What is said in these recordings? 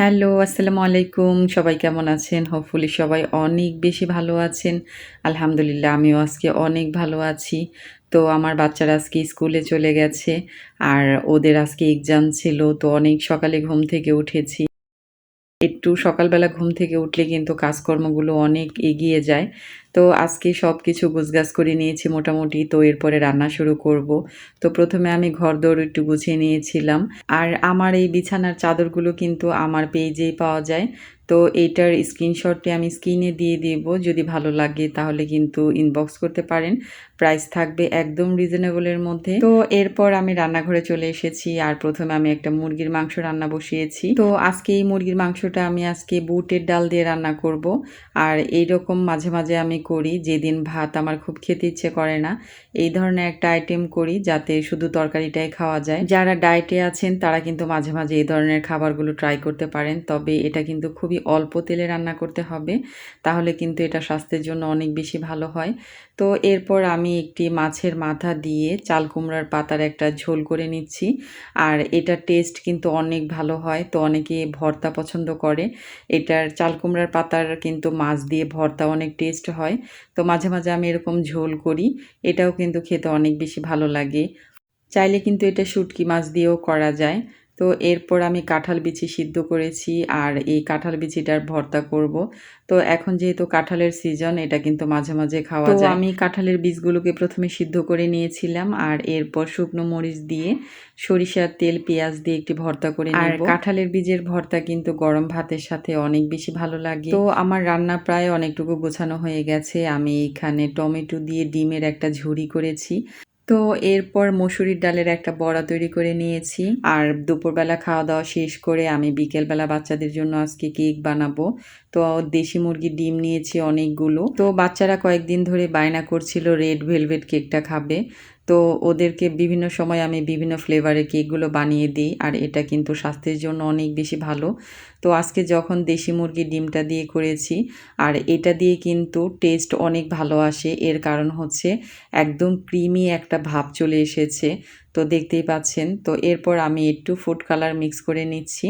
Hello, আসসালামু আলাইকুম। সবাই কেমন আছেন? হোপফুলি সবাই অনেক বেশি ভালো আছেন। আলহামদুলিল্লাহ, আমিও আজকে অনেক ভালো আছি। তো আমার বাচ্চারা আজকে স্কুলে চলে গেছে আর ওদের আজকে এক্সাম ছিল, তো অনেক সকালে ঘুম থেকে উঠেছি। একটু সকালবেলা ঘুম থেকে উঠলে কিন্তু কাজকর্মগুলো অনেক এগিয়ে যায়। তো আজকে সব কিছু গুছগাছ করে নিয়েছি মোটামুটি। তো এরপরে রান্না শুরু করব। তো প্রথমে আমি ঘর দৌড় একটু গুছিয়ে নিয়েছিলাম। আর আমার এই বিছানার চাদরগুলো কিন্তু আমার পেজেই পাওয়া যায়। তো এইটার স্ক্রিনশটটি আমি স্ক্রিনে দিয়ে দেব, যদি ভালো লাগে তাহলে কিন্তু ইনবক্স করতে পারেন। প্রাইস থাকবে একদম রিজনেবলের মধ্যে। তো এরপর আমি রান্নাঘরে চলে এসেছি, আর প্রথমে আমি একটা মুরগির মাংস রান্না বসিয়েছি। তো আজকে এই মুরগির মাংসটা আমি আজকে বুটের ডাল দিয়ে রান্না করব, আর এইরকম মাঝে মাঝে আমি করি। যেদিন ভাত আমার খুব খেতে ইচ্ছে করে না, এই ধরনের একটা আইটেম করি যাতে শুধু তরকারিটাই খাওয়া যায়। যারা ডায়েটে আছেন তারা কিন্তু মাঝে মাঝে এই ধরনের খাবারগুলো ট্রাই করতে পারেন, তবে এটা কিন্তু খুবই অল্প তেলে রান্না করতে হবে, তাহলে কিন্তু এটা স্বাস্থ্যের জন্য অনেক বেশি ভালো হয়। তো এরপর আমি একটি মাছের মাথা দিয়ে চাল কুমড়ার পাতার একটা ঝোল করে নিচ্ছি। আর এটার টেস্ট কিন্তু অনেক ভালো হয়, তো অনেকে ভর্তা পছন্দ করে। এটার চাল কুমড়ার পাতার কিন্তু মাছ দিয়ে ভর্তা অনেক টেস্ট হয়। তো মাঝে মাঝে আমি এরকম ঝোল করি, এটাও কিন্তু খেতে অনেক বেশি ভালো লাগে। চাইলে কিন্তু এটা শুটকি মাছ দিয়েও করা যায়। তো এরপর আমি কাঁঠাল বিচি সিদ্ধ করেছি আর এই কাঁঠাল বিচিটার ভর্তা করব। তো এখন যেহেতু কাঁঠালের সিজন এটা কিন্তু মাঝে মাঝে খাওয়া যায়। আমি কাঁঠালের বীজগুলোকে প্রথমে সিদ্ধ করে নিয়েছিলাম আর এরপর শুকনো মরিচ দিয়ে সরিষার তেল পেঁয়াজ দিয়ে একটি ভর্তা করে আর কাঁঠালের বীজের ভর্তা কিন্তু গরম ভাতের সাথে অনেক বেশি ভালো লাগে। তো আমার রান্না প্রায় অনেকটুকু গোছানো হয়ে গেছে। আমি এখানে টমেটো দিয়ে ডিমের একটা ঝুড়ি করেছি। তো এরপর মসুরির ডালের একটা বড়া তৈরি করে নিয়েছি। আর দুপুরবেলা খাওয়া দাওয়া শেষ করে আমি বিকেলবেলা বাচ্চাদের জন্য আজকে কেক বানাবো। তো দেশি মুরগির ডিম নিয়েছি অনেকগুলো। তো বাচ্চারা কয়েকদিন ধরে বায়না করছিল রেড ভেলভেট কেকটা খাবে। তো ওদেরকে বিভিন্ন সময় আমি বিভিন্ন ফ্লেভারের কেকগুলো বানিয়ে দিই, আর এটা কিন্তু স্বাস্থ্যের জন্য অনেক বেশি ভালো। তো আজকে যখন দেশি মুরগির ডিমটা দিয়ে করেছি, আর এটা দিয়ে কিন্তু টেস্ট অনেক ভালো আসে, এর কারণ হচ্ছে একদম ক্রিমি একটা ভাব চলে এসেছে। তো দেখতেই পাচ্ছেন। তো এরপর আমি একটু ফুড কালার মিক্স করে নিচ্ছি।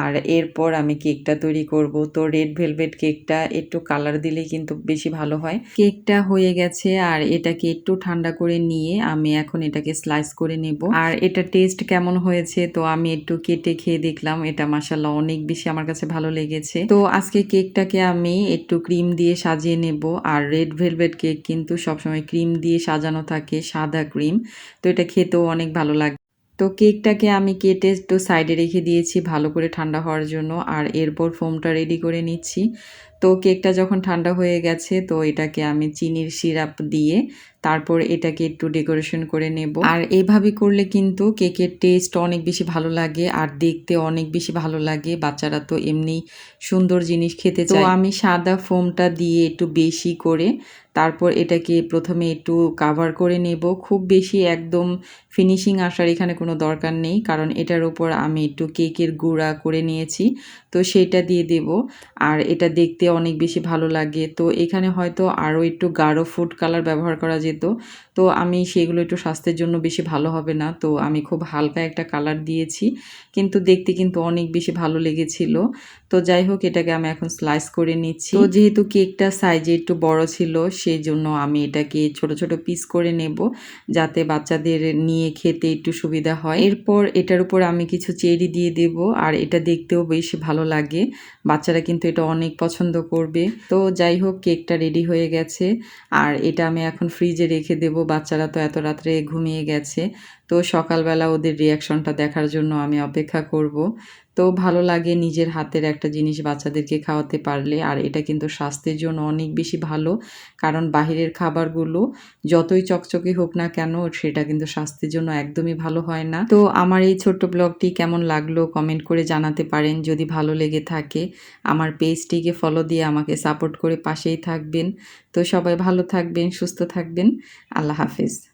আর এরপর আমি কেকটা তৈরি করব। তো রেড ভেলভেট কেকটা একটু কালার দিলে কিন্তু বেশি ভালো হয়। কেকটা হয়ে গেছে আর এটাকে একটু ঠান্ডা করে নিয়ে আমি এখন এটাকে স্লাইস করে নেব। আর এটা টেস্ট কেমন হয়েছে তো আমি একটু কেটে খেয়ে দেখলাম। এটা মাসাল্লাহ অনেক বেশি আমার কাছে ভালো লেগেছে। তো আজকে কেকটাকে আমি একটু ক্রিম দিয়ে সাজিয়ে নেব। আর রেড ভেলভেট কেক কিন্তু সবসময় ক্রিম দিয়ে সাজানো থাকে, সাদা ক্রিম তো এটা খেতেও অনেক ভালো লাগে। তো কেকটাকে আমি কেটে তো সাইডে রেখে দিয়েছি ভালো করে ঠান্ডা হওয়ার জন্য। আর এরপর ফোমটা রেডি করে নিচ্ছি। তো কেকটা যখন ঠান্ডা হয়ে গেছে তো এটাকে আমি চিনির সিরাপ দিয়ে তারপর এটাকে একটু ডেকোরেশন করে নেব। আর এইভাবে করলে কিন্তু কেকের টেস্ট অনেক বেশি ভালো লাগে আর দেখতে অনেক বেশি ভালো লাগে। বাচ্চারা তো এমনি সুন্দর জিনিস খেতে চায়। তো আমি সাদা ফোমটা দিয়ে একটু বেশি করে তারপর এটাকে প্রথমে একটু কাভার করে নেব। খুব বেশি একদম ফিনিশিং আসার এখানে কোনো দরকার নেই কারণ এটার উপর আমি একটু কেকের গুঁড়া করে নিয়েছি। তো সেটা দিয়ে দেব। আর এটা দেখতে অনেক বেশি ভালো লাগে। তো এখানে হয়তো আরও একটু গাঢ় ফুড কালার ব্যবহার করা যেত। তো আমি সেগুলো একটু স্বাস্থ্যের জন্য বেশি ভালো হবে না। তো আমি খুব হালকা একটা কালার দিয়েছি। কিন্তু দেখতে কিন্তু অনেক বেশি ভালো লেগেছিল। তো যাই হোক, এটাকে আমি এখন স্লাইস করে নিচ্ছি। তো যেহেতু কেকটা সাইজে একটু বড় ছিল সেই জন্য আমি এটাকে ছোট ছোট পিস করে নেব। যাতে বাচ্চাদের নিয়ে খেতে একটু সুবিধা হয়। এরপর এটার উপর আমি কিছু চেরি দিয়ে দেব। আর এটা দেখতেও বেশ ভালো লাগে। বাচ্চারা কিন্তু এটা অনেক পছন্দ করবে। তো যাই হোক, কেকটা রেডি হয়ে গেছে। আর এটা আমি এখন ফ্রিজে রেখে দেব। বাচ্চারা তো এত রাত্রে ঘুমিয়ে গেছে। তো সকালবেলা ওদের রিয়াকশনটা দেখার জন্য আমি অপেক্ষা করব। তো ভালো লাগে নিজের হাতের একটা জিনিস বাচ্চাদেরকে খাওয়াতে পারলে, আর এটা কিন্তু স্বাস্থ্যের জন্য অনেক বেশি ভালো। কারণ বাহিরের খাবারগুলো যতই চকচকে হোক না কেন, সেটা কিন্তু স্বাস্থ্যের জন্য একদমই ভালো হয় না। তো আমার এই ছোট্ট ব্লগটি কেমন লাগল কমেন্ট করে জানাতে পারেন। যদি ভালো লেগে থাকে, আমার পেজটিকে ফলো দিয়ে আমাকে সাপোর্ট করে পাশেই থাকবেন। তো সবাই ভালো থাকবেন, সুস্থ থাকবেন। আল্লাহ হাফিজ।